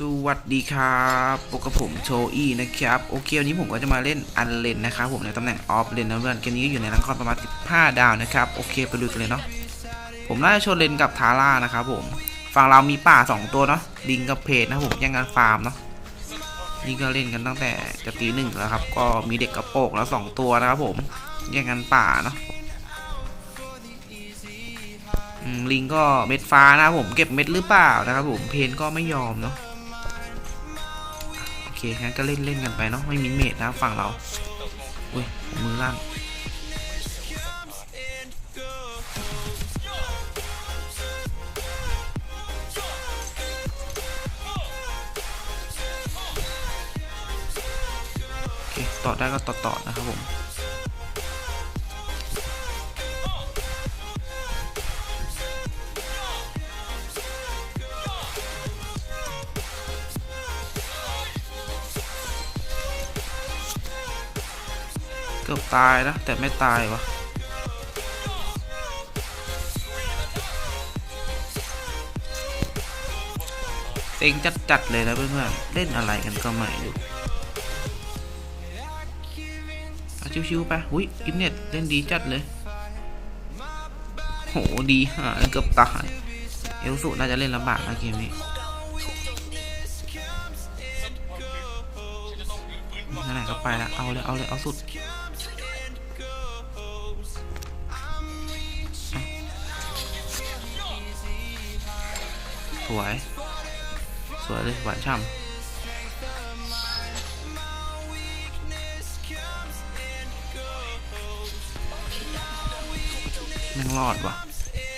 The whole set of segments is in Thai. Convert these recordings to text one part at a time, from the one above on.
สวัสดีครับพบกับผมโชอี้นะครับ โอเค วันนี้ผมก็จะมาเล่นอันเลนนะครับ ผมในตำแหน่งออฟเลนนะเพื่อนเกมนี้ก็อยู่ในรังคอนประมาณ 15 ดาวนะครับ โอเค ไปดูกันเลยเนาะ ผมน่าจะชนเลนกับทาร่านะครับผม ฝั่งเรามีป่า 2 ตัวเนาะ ลิงกับเพจนะผมแย่งกันฟาร์มเนาะ นี่ก็เล่นกันตั้งแต่จะตีหนึ่งแล้วครับ ก็มีเด็กกระโปงแล้ว 2 ตัวนะครับผม แย่งกันป่าเนาะลิงก็เม็ดฟ้านะครับผมเก็บเม็ดหรือเปล่านะครับผม เพนก็ไม่ยอมเนาะ เคงั้นก็เล่นเล่นกันไปเนาะไม่มีเมดนะฝั่งเราอุ้ยมือลั่นโอเคต่อได้ก็ต่อต่อนะครับผม ตายนะ แต่ไม่ตายวะเซ็งจัดๆเลยนะเพื่อนๆเล่นอะไรกันก็ไม่รู้เอาชิวๆไปอุ้ยอินเน็ตเล่นดีจัดเลยโหดีฮะเกือบตายเอลสุน่าจะเล่นลำบากนะเกมนี้ไหนก็ไปละเอาเลยเอาเลยเอาสุด สวย สวยเลยหวานฉ่ำแม่งรอดว่ะ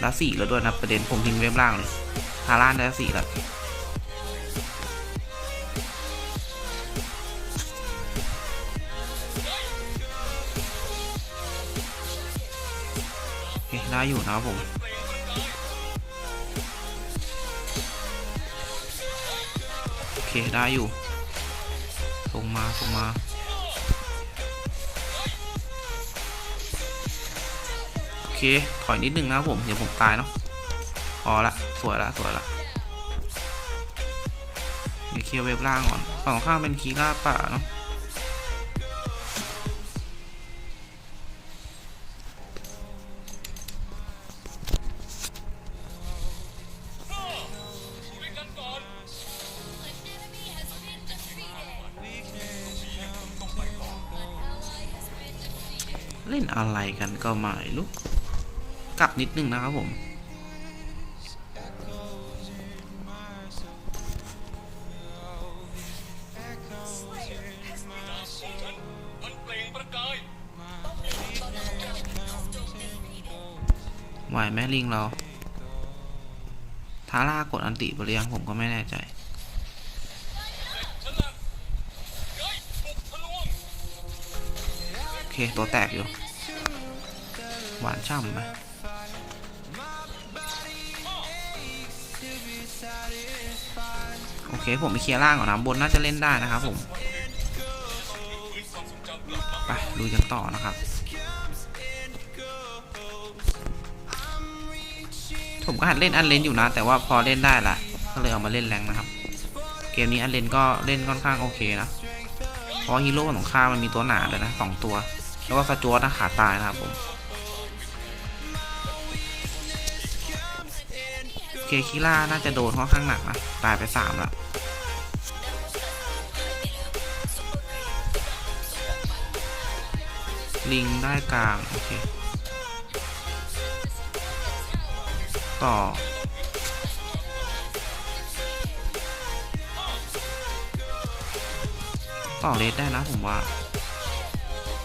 แล้วสี่แล้วด้วยนะประเด็นผมทิ้งเว็บล่างเลยฮาร่านได้สี่แล้วโอเคได้อยู่นะครับผม ได้อยู่ส่งมาส่งมาโอเคถอยนิดนึงนะผมเดี๋ยวผมตายเนาะพอละสวยละสวยละเดี๋ยวเคลียร์เว็บล่างก่อนฝั่งข้างเป็นคีร่าป่าเนาะ ล่นอะไรกันก็ไม่รู้กลับนิดนึงนะครับผมไหวไหมลิงเราทาร่ากดอันติไปหรือยังผมก็ไม่แน่ใจโอเค ตัวแตกอยู่ หวานช่ำไปโอเคผมไปเคลียร์ล่างก่อนนะบนน่าจะเล่นได้นะครับผมไปลุยกันต่อนะครับ ผมก็หัดเล่นอันเลนอยู่นะ แต่ว่าพอเล่นได้ละก็เลยเอามาเล่นแรงนะครับ เกมนี้อันเลนก็เล่นค่อนข้างโอเคนะเพราะฮีโร่ของข้ามันมีตัวหนาเลยนะสองตัว แล้วก็สจวตนะขาตายนะครับผม เคคิล่าน่าจะโดนค่อนข้างหนักนะ ตายไปสามแล้วลิงได้กลาง โอเค ต่อ ต่อเลสได้นะผมว่า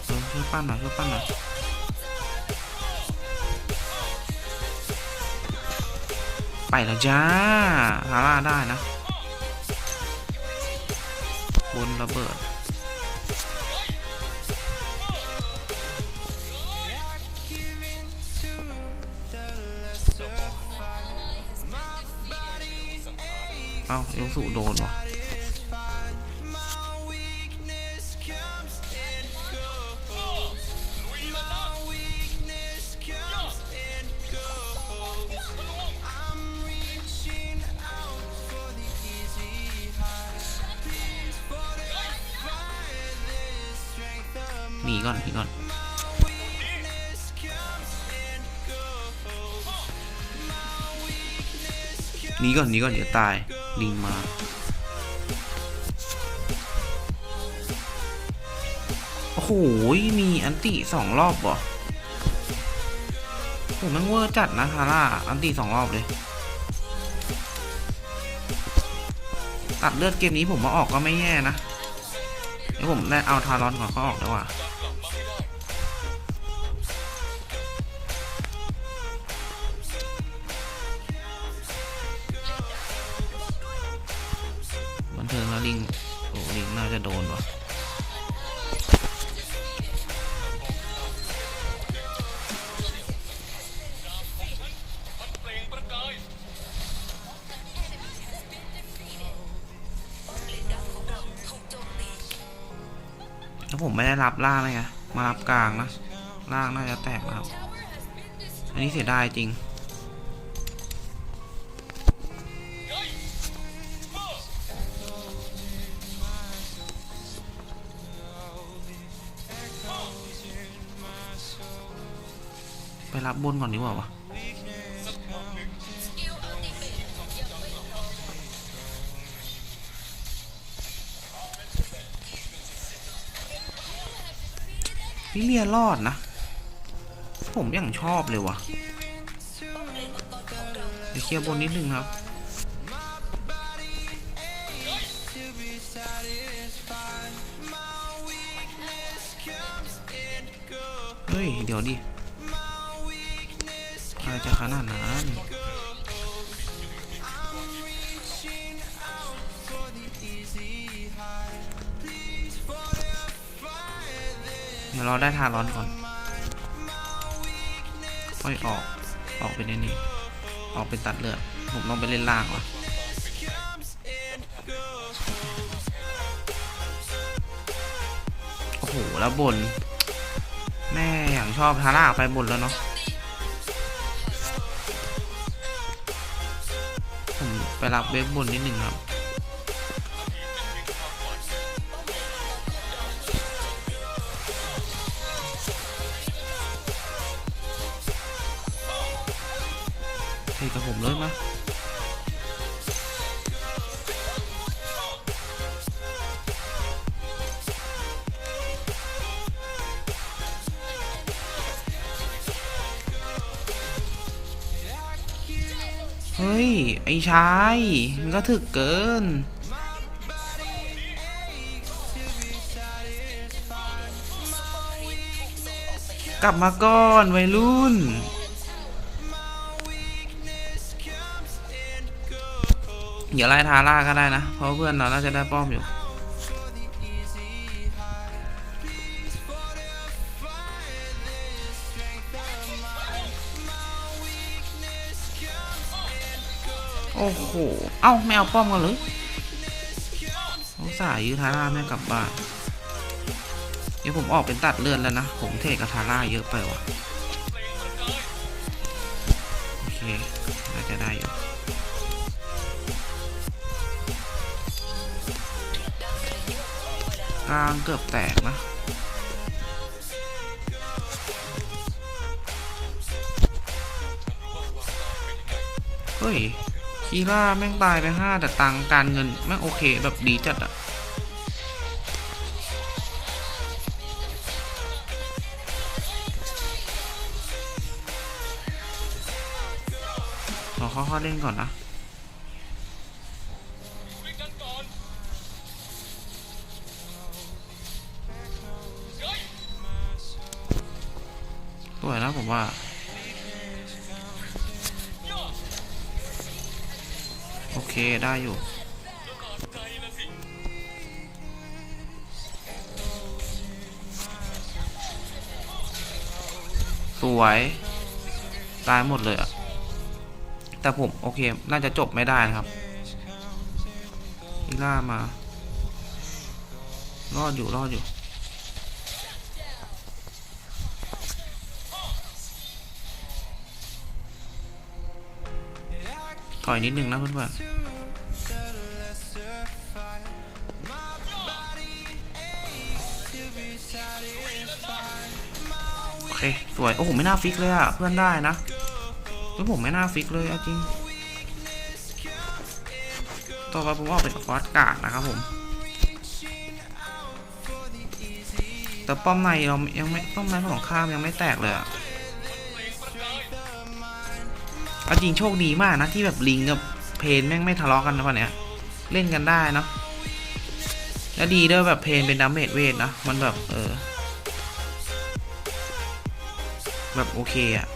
เออช่วยปั้นหน่อยช่วยปั้นหน่อย ไปแล้วจ้าฮาร่าได้นะ บนระเบิด เอ้าเอลสูโดนวะ ก่อนหนีก่อนหนีก่อนหนีก่อนเดี๋ยวตายลิงมาโอ้โหมีอันติสองรอบบ่โอ้แมันเวอร์จัดนะทาร่าอันติสองรอบเลยตัดเลือดเกมนี้ผมมาออกก็ไม่แย่นะเดี๋ยวผมได้เอาทารอนก่อนก็ออกแล้วว่ะ ผมไม่ได้รับล่างเลยไงมารับกลางนะล่างน่าจะแตกครับ อันนี้เสียดายจริงไปรับบนก่อนดีกว่าวะ นี่เลียรอดนะ ผมยังชอบเลยวะเดี๋ยวเคลียร์บนนิดนึงครับเฮ้ย เดี๋ยวดิอะไรจะขนาดนั้น เดี๋ยวเราได้ทาร้อนก่อนค่อยออก ออกไปในนี้ ออกไปตัดเลือด ผมต้องไปเล่นล่างวะโอ้โห แล้วบน แม่อย่างชอบทาร่าไปบนแล้วเนาะผมไปรับเว็บบนนิดหนึ่งครับ กับผมเลยมะเฮ้ย ไอ้ชาย มันก็ถึกเกิน กลับมาก่อนวัยรุ่น ดี๋ยวไล่ทาร่าก็ได้นะ เพราะเพื่อนเราน่าจะได้ป้อมอยู่โอ้โห เอ้าไม่เอาป้อมกันเลยสงสายยื้อทาร่าไม่กลับบ้าน เดี๋ยวผมออกเป็นตัดเลือนแล้วนะ ผมเทกับทาร่าเยอะไปว่ะ กลางเกือบแตกนะเฮ้ย คีร่าแม่งตายไปห้าแต่ตังการเงิน แม่งโอเคแบบดีจัดอะขอค่อยๆเล่นก่อนนะ วยนะผมว่าโอเคได้อยู่สวย ตายหมดเลยอะแต่ผมโอเค น่าจะจบไม่ได้นะครับอีล่ามา รอดอยู่รอดอยู่ ถอยนิดนึงนะเพื่อนๆเค สวย โอ้โห ไม่น่าฟิกเลยอะเพื่อนได้นะเฮ้ผมไม่น่าฟิกเลยจริง ต่อไปผมว่าเป็นฟอสการ์ดนะครับผมแต่ป้อมในเรายังไม่ป้อมในของข้ามยังไม่แตกเลยอะ เอาจริงโชคดีมากนะที่แบบลิงกับเพนแม่งไม่ทะเลาะกันนะวันเนี้ยเล่นกันได้เนาะแล้วดีด้วยแบบเพนเป็นดาเมจเวทนะมันแบบเออ แบบโอเคอะ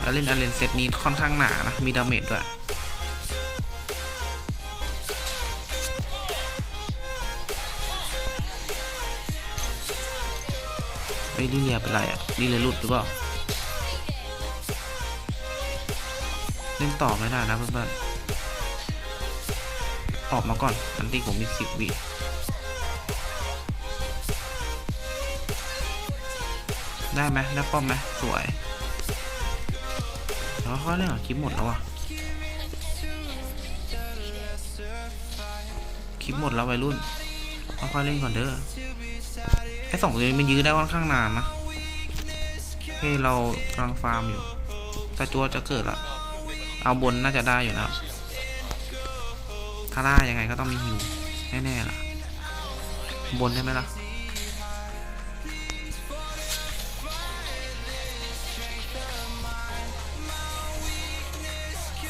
แล้วเล่นอเลนเซตนี้ค่อนข้างหนานะมีดาเมจด้วยเฮ้ยลิเลียเป็นไรอะลิเลียหลุดหรือเปล่า ล่นต่อไม่ได้นะเพื่อนๆออกมาก่อนอันที่ผมมีสิบวิได้ไหมได้ป้อมไหมสวยแล้วค่อยเล่นเหรอคลิปหมดแล้วอะคลิปหมดแล้ววัยรุ่นค่อยๆเล่นก่อนเด้อไอ้สองตัวนี้มันยื้อได้ค่อนข้างนานนะเฮ้เรากำลังฟาร์มอยู่แต่ตัวจะเกิดละ เอาบนน่าจะได้อยู่นะถ้าได้ยังไงก็ต้องมีฮิวแน่ๆล่ะ บนได้ไหมล่ะ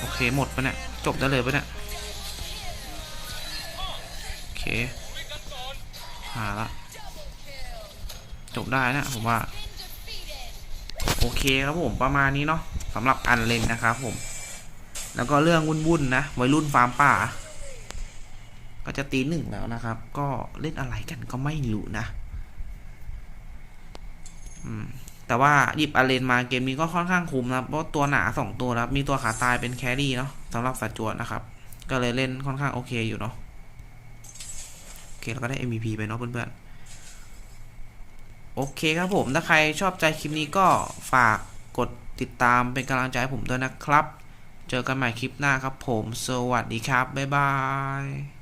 โอเคหมดปะเนี่ยจบได้เลยปะเนี่ยโอเคหาละจบได้นะผมว่า โอเคครับผมประมาณนี้เนาะสำหรับอันเลนนะครับผม แล้วก็เรื่องวุ่นๆนะวัยรุ่นฟาร์มป่า ก็จะตีหนึ่งแล้วนะครับ ก็เล่นอะไรกันก็ไม่รู้นะอืมแต่ว่าหยิบอาเลนมาเกมนี้ก็ค่อนข้างคุ้มนะเพราะตัวหนาสองตัวนะครับมีตัวขาตายเป็นแครี่เนาะสำหรับสัตว์จวนนะครับ ก็เลยเล่นค่อนข้างโอเคอยู่เนาะโอเคแล้วก็ได้ MVP ไปเนาะเพื่อนๆโอเคครับผมถ้าใครชอบใจคลิปนี้ก็ฝากกดติดตามเป็นกำลังใจให้ผมด้วยนะครับ เจอกันใหม่คลิปหน้าครับผม สวัสดีครับ บ๊ายบาย